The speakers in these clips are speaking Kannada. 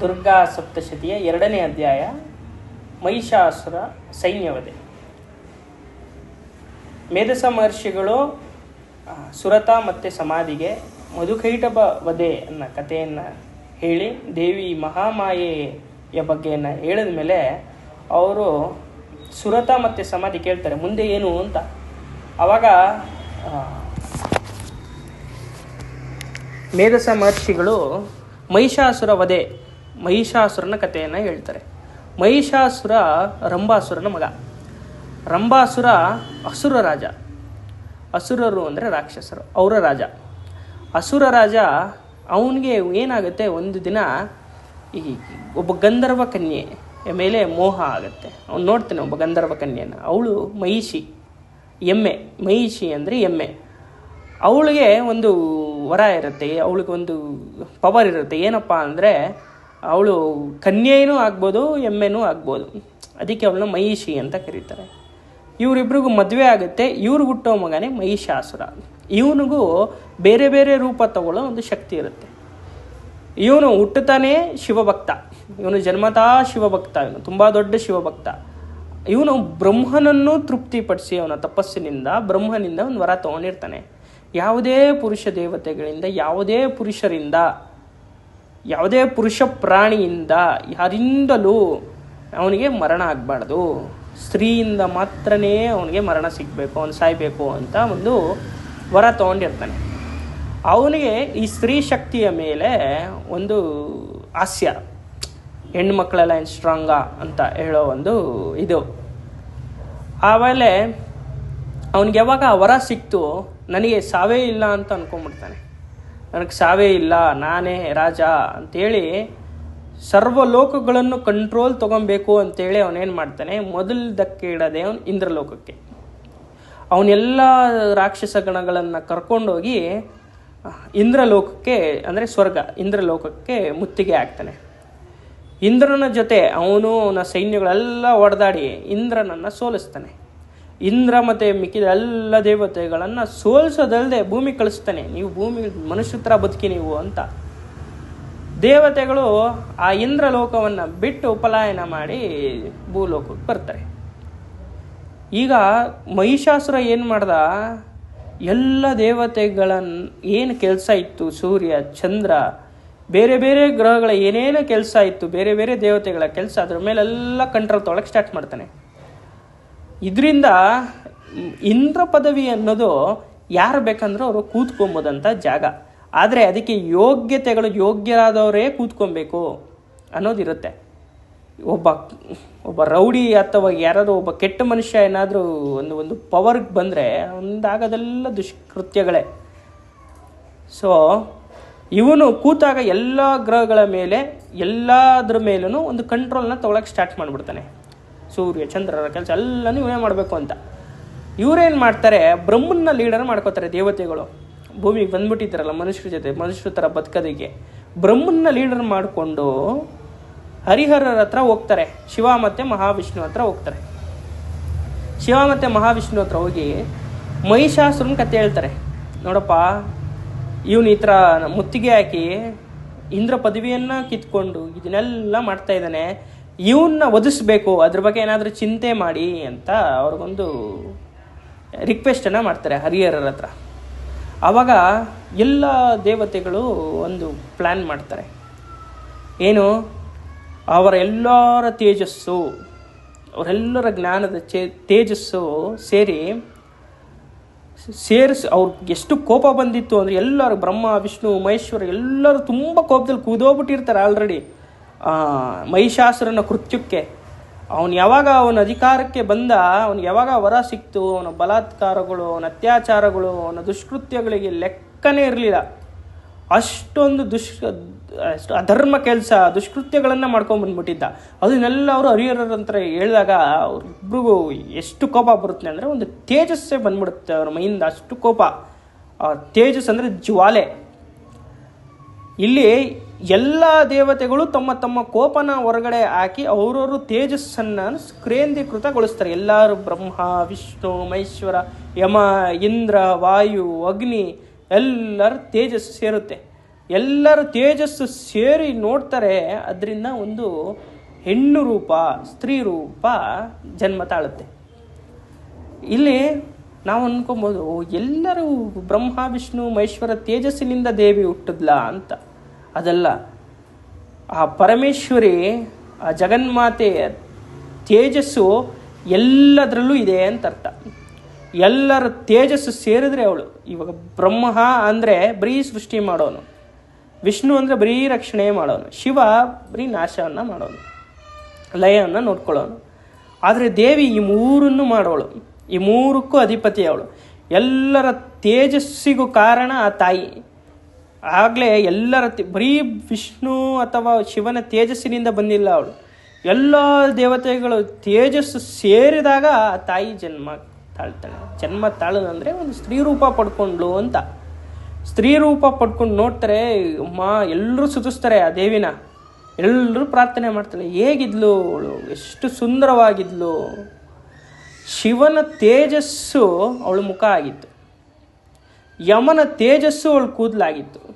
ದುರ್ಗಾ ಸಪ್ತಶತಿಯ ಎರಡನೇ ಅಧ್ಯಾಯ ಮಹಿಷಾಸುರ ಸೈನ್ಯವದೆ ಮೇಧಸ ಮಹರ್ಷಿಗಳು ಸುರತ ಮತ್ತು ಸಮಾಧಿಗೆ ಮಧುಕೈಟಭ ವಧೆ ಅನ್ನೋ ಕಥೆಯನ್ನು ಹೇಳಿ, ದೇವಿ ಮಹಾಮಾಯೆಯ ಬಗ್ಗೆಯನ್ನು ಹೇಳಿದ ಮೇಲೆ ಅವರು ಸುರತ ಮತ್ತು ಸಮಾಧಿ ಕೇಳ್ತಾರೆ, ಮುಂದೆ ಏನು ಅಂತ. ಆವಾಗ ಮೇಧಸ ಮಹರ್ಷಿಗಳು ಮಹಿಷಾಸುರ ವಧೆ ಮಹಿಷಾಸುರನ ಕಥೆಯನ್ನು ಹೇಳ್ತಾರೆ. ಮಹಿಷಾಸುರ ರಂಭಾಸುರನ ಮಗ. ರಂಭಾಸುರ ಅಸುರ ರಾಜ. ಅಸುರರು ಅಂದರೆ ರಾಕ್ಷಸರು, ಅವರ ರಾಜ. ಅಸುರ ರಾಜ ಅವನಿಗೆ ಏನಾಗುತ್ತೆ? ಒಂದು ದಿನ ಈ ಒಬ್ಬ ಗಂಧರ್ವ ಕನ್ಯೆ ಮೇಲೆ ಮೋಹ ಆಗುತ್ತೆ. ಅವ್ನು ನೋಡ್ತಾನೆ ಒಬ್ಬ ಗಂಧರ್ವ ಕನ್ಯೆಯನ್ನು ಅವಳು ಮಹಿಷಿ, ಎಮ್ಮೆ. ಮಹಿಷಿ ಅಂದರೆ ಎಮ್ಮೆ. ಅವಳಿಗೆ ಒಂದು ವರ ಇರುತ್ತೆ, ಅವಳಿಗೆ ಒಂದು ಪವರ್ ಇರುತ್ತೆ. ಏನಪ್ಪ ಅಂದರೆ ಅವಳು ಕನ್ಯೆಯೂ ಆಗ್ಬೋದು, ಎಮ್ಮೆನೂ ಆಗ್ಬೋದು. ಅದಕ್ಕೆ ಅವಳನ್ನ ಮಹಿಷಿ ಅಂತ ಕರೀತಾರೆ. ಇವರಿಬ್ರಿಗೂ ಮದುವೆ ಆಗುತ್ತೆ. ಇವ್ರು ಹುಟ್ಟೋ ಮಗನೇ ಮಹಿಷಾಸುರ. ಇವನಿಗೂ ಬೇರೆ ಬೇರೆ ರೂಪ ತಗೊಳ್ಳೋ ಒಂದು ಶಕ್ತಿ ಇರುತ್ತೆ. ಇವನು ಹುಟ್ಟುತ್ತಾನೆ ಶಿವಭಕ್ತ. ಇವನು ಜನ್ಮತಾ ಶಿವಭಕ್ತ. ಇವನು ತುಂಬ ದೊಡ್ಡ ಶಿವಭಕ್ತ. ಇವನು ಬ್ರಹ್ಮನನ್ನು ತೃಪ್ತಿಪಡಿಸಿ ಅವನ ತಪಸ್ಸಿನಿಂದ, ಬ್ರಹ್ಮನಿಂದ ಒಂದು ವರ ತಗೊಂಡಿರ್ತಾನೆ. ಯಾವುದೇ ಪುರುಷ ದೇವತೆಗಳಿಂದ, ಯಾವುದೇ ಪುರುಷರಿಂದ ಯಾವುದೇ ಪುರುಷ ಪ್ರಾಣಿಯಿಂದ ಯಾರಿಂದಲೂ ಅವನಿಗೆ ಮರಣ ಆಗಬಾರ್ದು. ಸ್ತ್ರೀಯಿಂದ ಮಾತ್ರನೇ ಅವನಿಗೆ ಮರಣ ಸಿಗಬೇಕು, ಅವನು ಸಾಯಬೇಕು ಅಂತ ಒಂದು ವರ ತಗೊಂಡಿರ್ತಾನೆ. ಅವನಿಗೆ ಈ ಸ್ತ್ರೀ ಶಕ್ತಿಯ ಮೇಲೆ ಒಂದು ಹಾಸ್ಯ ಹೆಣ್ಣು ಮಕ್ಕಳೆಲ್ಲ ಏನು ಸ್ಟ್ರಾಂಗ ಅಂತ ಹೇಳೋ ಒಂದು ಇದು. ಆಮೇಲೆ ಅವನಿಗೆ ಯಾವಾಗ ವರ ಸಿಕ್ತು, ನನಗೆ ಸಾವೇ ಇಲ್ಲ ಅಂತ ಅನ್ಕೊಂಡ್ಬಿಡ್ತಾನೆ. ನನಗೆ ಸಾವೇ ಇಲ್ಲ, ನಾನೇ ರಾಜ ಅಂತೇಳಿ ಸರ್ವ ಲೋಕಗಳನ್ನು ಕಂಟ್ರೋಲ್ ತೊಗೊಬೇಕು ಅಂತೇಳಿ ಅವನೇನು ಮಾಡ್ತಾನೆ ಮೊದಲದಕ್ಕೆ ಇಡದೆ ಅವನು ಇಂದ್ರಲೋಕಕ್ಕೆ. ಅವನೆಲ್ಲ ರಾಕ್ಷಸ ಗಣಗಳನ್ನು ಕರ್ಕೊಂಡೋಗಿ, ಇಂದ್ರಲೋಕಕ್ಕೆ, ಅಂದರೆ ಸ್ವರ್ಗ, ಇಂದ್ರಲೋಕಕ್ಕೆ ಮುತ್ತಿಗೆ ಹಾಕ್ತಾನೆ. ಇಂದ್ರನ ಜೊತೆ ಅವನು ಅವನ ಸೈನ್ಯಗಳೆಲ್ಲ ಒಡೆದಾಡಿ ಇಂದ್ರನನ್ನು ಸೋಲಿಸ್ತಾನೆ. ಇಂದ್ರ ಮತ್ತು ಮಿಕ್ಕಿದ ಎಲ್ಲ ದೇವತೆಗಳನ್ನು ಸೋಲಿಸೋದಲ್ಲದೆ ಭೂಮಿ ಕಳಿಸ್ತಾನೆ. ನೀವು ಭೂಮಿ ಮನುಷ್ಯ ಥರ ಬದುಕಿ ನೀವು ಅಂತ. ದೇವತೆಗಳು ಆ ಇಂದ್ರ ಇಂದ್ರಲೋಕವನ್ನು ಬಿಟ್ಟು ಪಲಾಯನ ಮಾಡಿ ಭೂಲೋಕಕ್ಕೆ ಬರ್ತಾರೆ. ಈಗ ಮಹಿಷಾಸುರ ಏನು ಮಾಡ್ದ? ಎಲ್ಲ ದೇವತೆಗಳನ್ನು ಏನು ಕೆಲಸ ಇತ್ತು? ಸೂರ್ಯ, ಚಂದ್ರ, ಬೇರೆ ಬೇರೆ ಗ್ರಹಗಳ ಏನೇನು ಕೆಲಸ ಇತ್ತು. ಬೇರೆ ಬೇರೆ ದೇವತೆಗಳ ಕೆಲಸ. ಅದ್ರ ಮೇಲೆಲ್ಲ ಕಂಟ್ರೋಲ್ ತೊಗೊಳಕ್ಕೆ ಸ್ಟಾರ್ಟ್ ಮಾಡ್ತಾನೆ. ಇದರಿಂದ ಇಂದ್ರ ಪದವಿ ಅನ್ನೋದು ಯಾರು ಬೇಕಂದ್ರೆ ಅವರು ಕೂತ್ಕೊಂಬೋದಂಥ ಜಾಗ. ಆದರೆ ಅದಕ್ಕೆ ಯೋಗ್ಯತೆಗಳು ಯೋಗ್ಯರಾದವರೇ ಕೂತ್ಕೊಬೇಕು ಅನ್ನೋದಿರುತ್ತೆ. ಒಬ್ಬ ಒಬ್ಬ ರೌಡಿ ಅಥವಾ ಯಾರಾದರೂ ಒಬ್ಬ ಕೆಟ್ಟ ಮನುಷ್ಯ ಏನಾದರೂ ಒಂದು ಒಂದು ಪವರ್ಗೆ ಬಂದರೆ ಒಂದಾಗದೆಲ್ಲ ದುಷ್ಕೃತ್ಯಗಳೇ. ಸೊ ಇವನು ಕೂತಾಗ ಎಲ್ಲ ಗ್ರಹಗಳ ಮೇಲೆ, ಎಲ್ಲದ್ರ ಮೇಲೂ ಒಂದು ಕಂಟ್ರೋಲ್ನ ತೊಗೊಳಕ್ಕೆ ಸ್ಟಾರ್ಟ್ ಮಾಡಿಬಿಡ್ತಾನೆ. ಸೂರ್ಯ ಚಂದ್ರರ ಕೆಲಸ ಎಲ್ಲನೂ ಇವನೇ ಮಾಡಬೇಕು ಅಂತ. ಇವರೇನು ಮಾಡ್ತಾರೆ? ಬ್ರಹ್ಮನ್ನ ಲೀಡರ್ ಮಾಡ್ಕೋತಾರೆ ದೇವತೆಗಳು. ಭೂಮಿಗೆ ಬಂದ್ಬಿಟ್ಟಿದ್ದಾರಲ್ಲ ಮನುಷ್ಯರ ಜೊತೆ, ಮನುಷ್ಯರ ಥರ ಬದುಕೋದಕ್ಕೆ. ಬ್ರಹ್ಮನ್ನ ಲೀಡರ್ ಮಾಡಿಕೊಂಡು ಹರಿಹರರ ಹತ್ರ ಹೋಗ್ತಾರೆ. ಶಿವ ಮತ್ತು ಮಹಾವಿಷ್ಣು ಹತ್ರ ಹೋಗ್ತಾರೆ. ಶಿವ ಮತ್ತು ಮಹಾವಿಷ್ಣು ಹತ್ರ ಹೋಗಿ ಮಹಿಷಾಸುರನ ಕತೆ ಹೇಳ್ತಾರೆ. ನೋಡಪ್ಪ, ಇವನು ಈ ಥರ ಮುತ್ತಿಗೆ ಹಾಕಿ ಇಂದ್ರ ಪದವಿಯನ್ನು ಕಿತ್ಕೊಂಡು ಇದನ್ನೆಲ್ಲ ಮಾಡ್ತಾ ಇದ್ದಾನೆ. ಇವನ್ನ ಒದಿಸ್ಬೇಕು ಅದ್ರ ಬಗ್ಗೆ ಏನಾದರೂ ಚಿಂತೆ ಮಾಡಿ ಅಂತ ಅವ್ರಿಗೊಂದು ರಿಕ್ವೆಸ್ಟನ್ನು ಮಾಡ್ತಾರೆ ಹರಿಹರರ ಹತ್ರ. ಆವಾಗ ಎಲ್ಲ ದೇವತೆಗಳು ಒಂದು ಪ್ಲ್ಯಾನ್ ಮಾಡ್ತಾರೆ. ಏನು? ಅವರ ಎಲ್ಲರ ತೇಜಸ್ಸು, ಅವರೆಲ್ಲರ ಜ್ಞಾನದ ಚೇ, ತೇಜಸ್ಸು ಸೇರಿ ಸೇರಿಸಿ ಅವ್ರಿಗೆ ಎಷ್ಟು ಕೋಪ ಬಂದಿತ್ತು ಅಂದರೆ ಎಲ್ಲರೂ ಬ್ರಹ್ಮ, ವಿಷ್ಣು, ಮಹೇಶ್ವರ ಎಲ್ಲರೂ ತುಂಬ ಕೋಪದಲ್ಲಿ ಕೂದೋಗ್ಬಿಟ್ಟಿರ್ತಾರೆ ಆಲ್ರೆಡಿ ಮಹಿಷಾಸುರನ ಕೃತ್ಯಕ್ಕೆ. ಅವನು ಯಾವಾಗ ಅವನ ಅಧಿಕಾರಕ್ಕೆ ಬಂದ, ಅವನು ಯಾವಾಗ ವರ ಸಿಕ್ತು, ಅವನ ಬಲಾತ್ಕಾರಗಳು, ಅವನ ಅತ್ಯಾಚಾರಗಳು, ಅವನ ದುಷ್ಕೃತ್ಯಗಳಿಗೆ ಲೆಕ್ಕನೇ ಇರಲಿಲ್ಲ. ಅಷ್ಟೊಂದು ದುಷ್, ಅಷ್ಟು ಅಧರ್ಮ ಕೆಲಸ, ದುಷ್ಕೃತ್ಯಗಳನ್ನು ಮಾಡ್ಕೊಂಡು ಬಂದ್ಬಿಟ್ಟಿದ್ದ. ಅದನ್ನೆಲ್ಲ ಅವರು ಹರಿಹರರ ಹೇಳಿದಾಗ ಅವ್ರಿಬ್ರಿಗೂ ಎಷ್ಟು ಕೋಪ ಬರುತ್ತೆ ಅಂದರೆ ಒಂದು ತೇಜಸ್ಸೇ ಬಂದ್ಬಿಡುತ್ತೆ ಅವ್ರ ಮೈಯಿಂದ ಅಷ್ಟು ಕೋಪ. ತೇಜಸ್ ಅಂದರೆ ಜ್ವಾಲೆ. ಇಲ್ಲಿ ಎಲ್ಲ ದೇವತೆಗಳು ತಮ್ಮ ತಮ್ಮ ಕೋಪನ ಹೊರಗಡೆ ಹಾಕಿ ಅವರವರು ತೇಜಸ್ಸನ್ನು ಸ್ಕ್ರೇಂದ್ರೀಕೃತಗೊಳಿಸ್ತಾರೆ ಎಲ್ಲರೂ ಬ್ರಹ್ಮ, ವಿಷ್ಣು, ಮಹೇಶ್ವರ, ಯಮ, ಇಂದ್ರ, ವಾಯು, ಅಗ್ನಿ, ಎಲ್ಲರ ತೇಜಸ್ಸು ಸೇರುತ್ತೆ. ಎಲ್ಲರ ತೇಜಸ್ಸು ಸೇರಿ ನೋಡ್ತಾರೆ. ಅದರಿಂದ ಒಂದು ಹೆಣ್ಣು ರೂಪ, ಸ್ತ್ರೀ ರೂಪ ಜನ್ಮ ತಾಳುತ್ತೆ. ಇಲ್ಲಿ ನಾವು ಅನ್ಕೊಬೋದು ಎಲ್ಲರೂ ಬ್ರಹ್ಮ, ವಿಷ್ಣು, ಮಹೇಶ್ವರ ತೇಜಸ್ಸಿನಿಂದ ದೇವಿ ಹುಟ್ಟಿದ್ಲಾ ಅಂತ. ಅದಲ್ಲ, ಆ ಪರಮೇಶ್ವರಿ, ಆ ಜಗನ್ಮಾತೆ ತೇಜಸ್ಸು ಎಲ್ಲದರಲ್ಲೂ ಇದೆ ಅಂತ ಅರ್ಥ. ಎಲ್ಲರ ತೇಜಸ್ಸು ಸೇರಿದ್ರೆ ಅವಳು. ಇವಾಗ ಬ್ರಹ್ಮ ಅಂದರೆ ಬರೀ ಸೃಷ್ಟಿ ಮಾಡೋನು. ವಿಷ್ಣು ಅಂದರೆ ಬರೀ ರಕ್ಷಣೆ ಮಾಡೋನು. ಶಿವ ಬರೀ ನಾಶವನ್ನು ಮಾಡೋನು. ಲಯವನ್ನು ನೋಡ್ಕೊಳ್ಳೋನು. ಆದರೆ ದೇವಿ ಈ ಮೂರನ್ನು ಮಾಡೋಳು. ಈ ಮೂರಕ್ಕೂ ಅಧಿಪತಿ ಅವಳು. ಎಲ್ಲರ ತೇಜಸ್ಸಿಗೂ ಕಾರಣ ಆ ತಾಯಿ. ಆಗಲೇ ಎಲ್ಲರ ಬರೀ ವಿಷ್ಣು ಅಥವಾ ಶಿವನ ತೇಜಸ್ಸಿನಿಂದ ಬಂದಿಲ್ಲ ಅವಳು. ಎಲ್ಲ ದೇವತೆಗಳು ತೇಜಸ್ಸು ಸೇರಿದಾಗ ಆ ತಾಯಿ ಜನ್ಮ ತಾಳ್ತಾಳೆ. ಜನ್ಮ ತಾಳದಂದರೆ ಒಂದು ಸ್ತ್ರೀ ರೂಪ ಪಡ್ಕೊಂಡ್ಲು ಅಂತ. ಸ್ತ್ರೀ ರೂಪ ಪಡ್ಕೊಂಡು ನೋಡ್ತಾರೆ ಮಾ ಎಲ್ಲರೂ ಸುತಿಸ್ತಾರೆ ಆ ದೇವಿನ. ಎಲ್ಲರೂ ಪ್ರಾರ್ಥನೆ ಮಾಡ್ತಾಳೆ ಹೇಗಿದ್ಲು ಅವಳು? ಎಷ್ಟು ಸುಂದರವಾಗಿದ್ಲು. ಶಿವನ ತೇಜಸ್ಸು ಅವಳ ಮುಖ ಆಗಿತ್ತು. ಯಮನ ತೇಜಸ್ಸು ಅವಳು ಕೂದಲಾಗಿತ್ತು.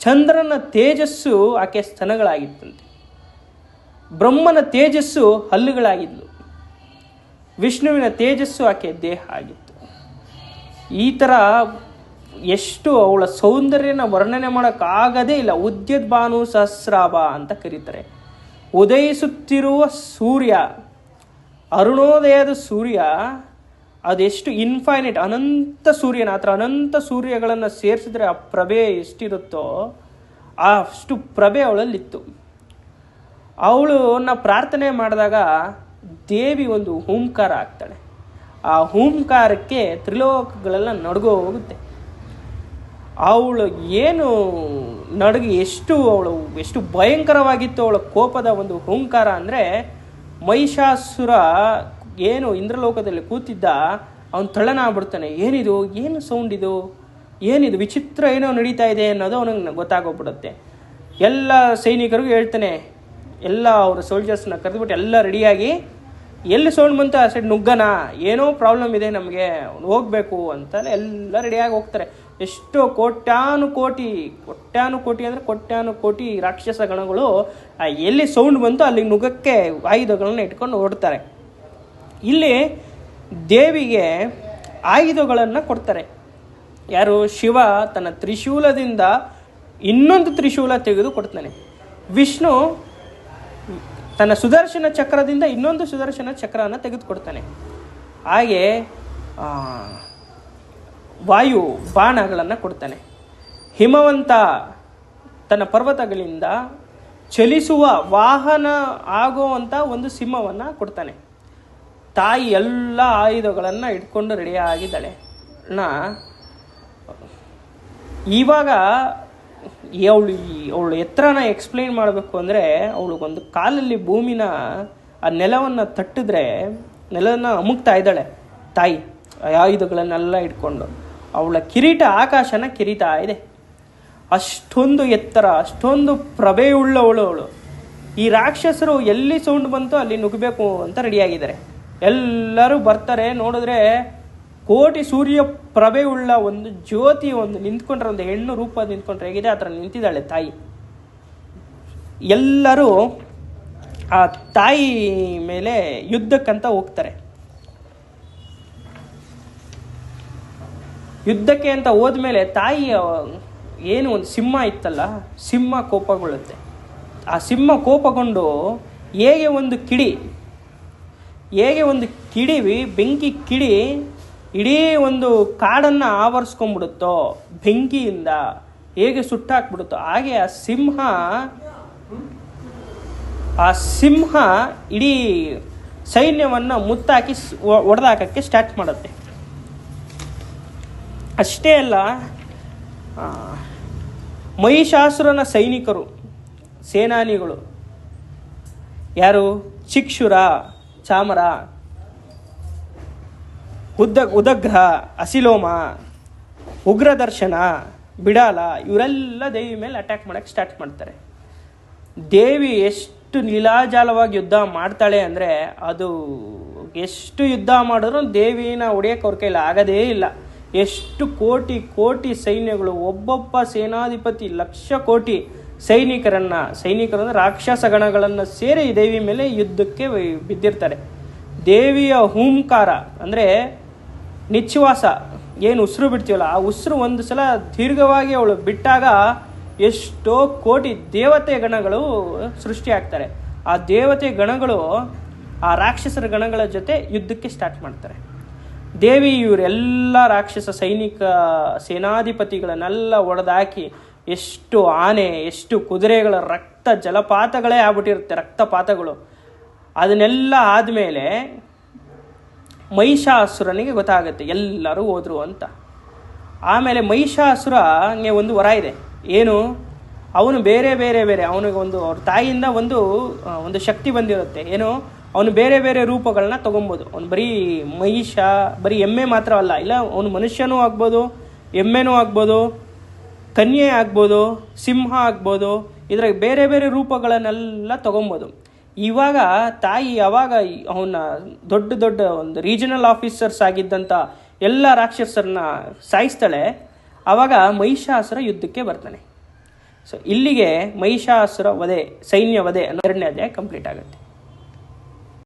ಚಂದ್ರನ ತೇಜಸ್ಸು ಆಕೆ ಸ್ತನಗಳಾಗಿತ್ತಂತೆ. ಬ್ರಹ್ಮನ ತೇಜಸ್ಸು ಹಲ್ಲುಗಳಾಗಿದ್ಲು. ವಿಷ್ಣುವಿನ ತೇಜಸ್ಸು ಆಕೆ ದೇಹ ಆಗಿತ್ತು. ಈ ಥರ ಎಷ್ಟು ಅವಳ ಸೌಂದರ್ಯನ ವರ್ಣನೆ ಮಾಡೋಕ್ಕಾಗದೇ ಇಲ್ಲ ಉದ್ಯದ್ಭಾನು ಸಹಸ್ರಾಭ ಅಂತ ಕರೀತಾರೆ. ಉದಯಿಸುತ್ತಿರುವ ಸೂರ್ಯ, ಅರುಣೋದಯದ ಸೂರ್ಯ ಅದೆಷ್ಟು ಇನ್ಫೈನೈಟ್ ಅನಂತ ಸೂರ್ಯನ ಆ ಅನಂತ ಸೂರ್ಯಗಳನ್ನು ಸೇರಿಸಿದ್ರೆ ಆ ಪ್ರಭೆ ಎಷ್ಟಿರುತ್ತೋ ಆ ಅಷ್ಟು ಪ್ರಭೆ ಅವಳಲ್ಲಿತ್ತು. ಅವಳನ್ನ ಪ್ರಾರ್ಥನೆ ಮಾಡಿದಾಗ ದೇವಿ ಒಂದು ಹೂಂಕಾರ ಆಗ್ತಾಳೆ ಆ ಹೂಂಕಾರಕ್ಕೆ ತ್ರಿಲೋಕಗಳೆಲ್ಲ ನಡ್ಗೋ ಹೋಗುತ್ತೆ. ಅವಳು ಏನು ನಡುಗಿ ಎಷ್ಟು ಅವಳು, ಎಷ್ಟು ಭಯಂಕರವಾಗಿತ್ತು ಅವಳ ಕೋಪದ ಒಂದು ಹೂಂಕಾರ ಅಂದರೆ ಮಹಿಷಾಸುರ ಏನು ಇಂದ್ರಲೋಕದಲ್ಲಿ ಕೂತಿದ್ದ ಅವನು ತಳ್ಳನ ಆಗ್ಬಿಡ್ತಾನೆ ಏನಿದು? ಏನು ಸೌಂಡ್ ಇದು? ಏನಿದು? ವಿಚಿತ್ರ ಏನೋ ನಡೀತಾ ಇದೆ ಅನ್ನೋದು ಅವನಿಗೆ ಗೊತ್ತಾಗೋಗ್ಬಿಡುತ್ತೆ. ಎಲ್ಲ ಸೈನಿಕರಿಗೂ ಹೇಳ್ತಾನೆ. ಎಲ್ಲ ಅವರ ಸೋಲ್ಜರ್ಸ್ನ ಕರೆದುಬಿಟ್ಟು ಎಲ್ಲ ರೆಡಿಯಾಗಿ ಎಲ್ಲಿ ಸೌಂಡ್ ಬಂತು? ಆ ಸೈಡ್ ನುಗ್ಗನ? ಏನೋ ಪ್ರಾಬ್ಲಮ್ ಇದೆ ನಮಗೆ. ಹೋಗಬೇಕು ಅಂತೆಲ್ಲ ಎಲ್ಲ ರೆಡಿಯಾಗಿ ಹೋಗ್ತಾರೆ. ಎಷ್ಟೋ ಕೋಟ್ಯಾನು ಕೋಟಿ ಕೋಟ್ಯಾನು ಕೋಟಿ ಅಂದರೆ ಕೋಟ್ಯಾನು ಕೋಟಿ ರಾಕ್ಷಸ ಗಣಗಳು ಎಲ್ಲಿ ಸೌಂಡ್ ಬಂತು ಅಲ್ಲಿಗೆ ನುಗ್ಗಕ್ಕೆ ಆಯುಧಗಳನ್ನ ಇಟ್ಕೊಂಡು ಹೊರಡ್ತಾರೆ. ಇಲ್ಲಿ ದೇವಿಗೆ ಆಯುಧಗಳನ್ನು ಕೊಡ್ತಾರೆ. ಯಾರು? ಶಿವ ತನ್ನ ತ್ರಿಶೂಲದಿಂದ ಇನ್ನೊಂದು ತ್ರಿಶೂಲ ತೆಗೆದು ಕೊಡ್ತಾನೆ. ವಿಷ್ಣು ತನ್ನ ಸುದರ್ಶನ ಚಕ್ರದಿಂದ ಇನ್ನೊಂದು ಸುದರ್ಶನ ಚಕ್ರನ ತೆಗೆದುಕೊಡ್ತಾನೆ. ಹಾಗೆ ವಾಯು ಬಾಣಗಳನ್ನು ಕೊಡ್ತಾನೆ. ಹಿಮವಂತ ತನ್ನ ಪರ್ವತಗಳಿಂದ ಚಲಿಸುವ ವಾಹನ ಆಗುವಂಥ ಒಂದು ಸಿಂಹವನ್ನು ಕೊಡ್ತಾನೆ. ತಾಯಿ ಎಲ್ಲ ಆಯುಧಗಳನ್ನು ಇಟ್ಕೊಂಡು ರೆಡಿಯಾಗಿದ್ದಾಳೆ. ನಾ ಇವಾಗ ಅವಳು ಅವಳು ಎತ್ತರನ ಎಕ್ಸ್ಪ್ಲೈನ್ ಮಾಡಬೇಕು ಅಂದರೆ ಅವಳಿಗೊಂದು ಕಾಲಲ್ಲಿ ಭೂಮಿನ ಆ ನೆಲವನ್ನು ತಟ್ಟಿದ್ರೆ ನೆಲವನ್ನು ಅಮುಕ್ತಾ ಇದ್ದಾಳೆ ತಾಯಿ ಆಯುಧಗಳನ್ನೆಲ್ಲ ಇಟ್ಕೊಂಡು. ಅವಳ ಕಿರೀಟ ಆಕಾಶನ ಕಿರೀತಾ ಇದೆ. ಅಷ್ಟೊಂದು ಎತ್ತರ, ಅಷ್ಟೊಂದು ಪ್ರಭೆಯುಳ್ಳವಳು ಅವಳು ಈ ರಾಕ್ಷಸರು ಎಲ್ಲಿ ಸೌಂಡ್ ಬಂತೋ ಅಲ್ಲಿ ನುಗ್ಗಬೇಕು ಅಂತ ರೆಡಿಯಾಗಿದ್ದಾರೆ ಎಲ್ಲರೂ ಬರ್ತಾರೆ, ನೋಡಿದ್ರೆ ಕೋಟಿ ಸೂರ್ಯ ಪ್ರಭೆಯುಳ್ಳ ಒಂದು ಜ್ಯೋತಿ ಒಂದು ನಿಂತ್ಕೊಂಡ್ರೆ, ಒಂದು ಹೆಣ್ಣು ರೂಪ ನಿಂತ್ಕೊಂಡ್ರೆ ಹೇಗಿದೆ? ಆ ಥರ ನಿಂತಿದ್ದಾಳೆ ತಾಯಿ. ಎಲ್ಲರೂ ಆ ತಾಯಿ ಮೇಲೆ ಯುದ್ಧಕ್ಕಂತ ಹೋಗ್ತಾರೆ. ಯುದ್ಧಕ್ಕೆ ಅಂತ ಹೋದ್ಮೇಲೆ ತಾಯಿಯ ಏನು ಒಂದು ಸಿಂಹ ಇತ್ತಲ್ಲ, ಸಿಂಹ ಕೋಪಗೊಳ್ಳುತ್ತೆ. ಆ ಸಿಂಹ ಕೋಪಗೊಂಡು ಹೇಗೆ ಒಂದು ಕಿಡಿ ಹೇಗೆ ಒಂದು ಕಿಡಿವಿ ಬೆಂಕಿ ಕಿಡಿ ಇಡೀ ಒಂದು ಕಾಡನ್ನು ಆವರಿಸ್ಕೊಂಡ್ಬಿಡುತ್ತೋ ಬೆಂಕಿಯಿಂದ ಹೇಗೆ ಸುಟ್ಟಾಕ್ಬಿಡುತ್ತೋ, ಹಾಗೆ ಆ ಸಿಂಹ ಆ ಸಿಂಹ ಇಡೀ ಸೈನ್ಯವನ್ನು ಮುತ್ತಾಕಿ ಒಡೆದಾಕಕ್ಕೆ ಸ್ಟಾರ್ಟ್ ಮಾಡುತ್ತೆ. ಅಷ್ಟೇ ಅಲ್ಲ ಮಹಿಷಾಸುರನ ಸೈನಿಕರು, ಸೇನಾನಿಗಳು, ಯಾರು? ಚಿಕ್ಷುರ. ಚಾಮರ, ಉದ್ದ, ಉದಗ್ರಹ, ಅಸಿಲೋಮ, ಉಗ್ರದರ್ಶನ, ಬಿಡಾಲ, ಇವರೆಲ್ಲ ದೇವಿ ಮೇಲೆ ಅಟ್ಯಾಕ್ ಮಾಡಕ್ಕೆ ಸ್ಟಾರ್ಟ್ ಮಾಡ್ತಾರೆ. ದೇವಿ ಎಷ್ಟು ಲೀಲಾಜಾಲವಾಗಿ ಯುದ್ಧ ಮಾಡ್ತಾಳೆ ಅಂದರೆ ಅದು ಎಷ್ಟು ಯುದ್ಧ ಮಾಡಿದ್ರು ದೇವಿನ ಹೊಡೆಯೋಕೆ ಅವ್ರ ಕೈಲಿ ಆಗೋದೇ ಇಲ್ಲ. ಎಷ್ಟು ಕೋಟಿ ಕೋಟಿ ಸೈನ್ಯಗಳು, ಒಬ್ಬೊಬ್ಬ ಸೇನಾಧಿಪತಿ, ಲಕ್ಷ ಕೋಟಿ ಸೈನಿಕರನ್ನ, ಸೈನಿಕರು ಅಂದರೆ ರಾಕ್ಷಸ ಗಣಗಳನ್ನು ಸೇರಿ ದೇವಿ ಮೇಲೆ ಯುದ್ಧಕ್ಕೆ ಬಿದ್ದಿರ್ತಾರೆ. ದೇವಿಯ ಹೂಂಕಾರ ಅಂದರೆ ನಿಚ್ಛವಾಸ, ಏನು ಉಸಿರು ಬಿಡ್ತೀವಲ್ಲ, ಆ ಉಸಿರು ಒಂದು ಸಲ ದೀರ್ಘವಾಗಿ ಅವಳು ಬಿಟ್ಟಾಗ ಎಷ್ಟೋ ಕೋಟಿ ದೇವತೆ ಗಣಗಳು ಸೃಷ್ಟಿಯಾಗ್ತಾರೆ ಆ ದೇವತೆ ಗಣಗಳು, ಆ ರಾಕ್ಷಸರ ಗಣಗಳ ಜೊತೆ ಯುದ್ಧಕ್ಕೆ ಸ್ಟಾರ್ಟ್ ಮಾಡ್ತಾರೆ. ದೇವಿ ಇವರೆಲ್ಲ ರಾಕ್ಷಸ ಸೈನಿಕ ಸೇನಾಧಿಪತಿಗಳನ್ನೆಲ್ಲ ಒಡೆದಾಕಿ ಎಷ್ಟು ಆನೆ, ಎಷ್ಟು ಕುದುರೆಗಳ ರಕ್ತ ಜಲಪಾತಗಳೇ ಆಗ್ಬಿಟ್ಟಿರುತ್ತೆ, ರಕ್ತಪಾತಗಳು. ಅದನ್ನೆಲ್ಲ ಆದಮೇಲೆ ಮಹಿಷಾಸುರನಿಗೆ ಗೊತ್ತಾಗುತ್ತೆ, ಎಲ್ಲರೂ ಹೋದರು ಅಂತ. ಆಮೇಲೆ ಮಹಿಷಾಸುರಗೆ ಒಂದು ವರ ಇದೆ. ಏನು? ಅವನು ಬೇರೆ ಬೇರೆ ಬೇರೆ, ಅವನಿಗೆ ಒಂದು, ಅವ್ರ ತಾಯಿಯಿಂದ ಒಂದು ಒಂದು ಶಕ್ತಿ ಬಂದಿರುತ್ತೆ. ಏನು? ಅವನು ಬೇರೆ ಬೇರೆ ರೂಪಗಳನ್ನ ತೊಗೊಬೋದು. ಅವನು ಬರೀ ಮಹಿಷ, ಬರೀ ಎಮ್ಮೆ ಮಾತ್ರ ಅಲ್ಲ ಇಲ್ಲ, ಅವನು ಮನುಷ್ಯನೂ ಆಗ್ಬೋದು, ಎಮ್ಮೆನೂ ಆಗ್ಬೋದು ಕನ್ಯೆ ಆಗ್ಬೋದು, ಸಿಂಹ ಆಗ್ಬೋದು, ಇದ್ರಾಗ ಬೇರೆ ಬೇರೆ ರೂಪಗಳನ್ನೆಲ್ಲ ತಗೊಬೋದು. ಇವಾಗ ತಾಯಿ ಯಾವಾಗ ಅವನ್ನ ದೊಡ್ಡ ದೊಡ್ಡ ಒಂದು ರೀಜನಲ್ ಆಫೀಸರ್ಸ್ ಆಗಿದ್ದಂಥ ಎಲ್ಲ ರಾಕ್ಷಸರನ್ನ ಸಾಯಿಸ್ತಾಳೆ. ಆವಾಗ ಮಹಿಷಾಸುರ ಯುದ್ಧಕ್ಕೆ ಬರ್ತಾನೆ. ಸೊ ಇಲ್ಲಿಗೆ ಮಹಿಷಾಸುರ ವಧೆ, ಸೈನ್ಯ ವಧೆ ಅನ್ನೋ ಎರಡನೇ ಅಧ್ಯಾಯ ಕಂಪ್ಲೀಟ್ ಆಗುತ್ತೆ.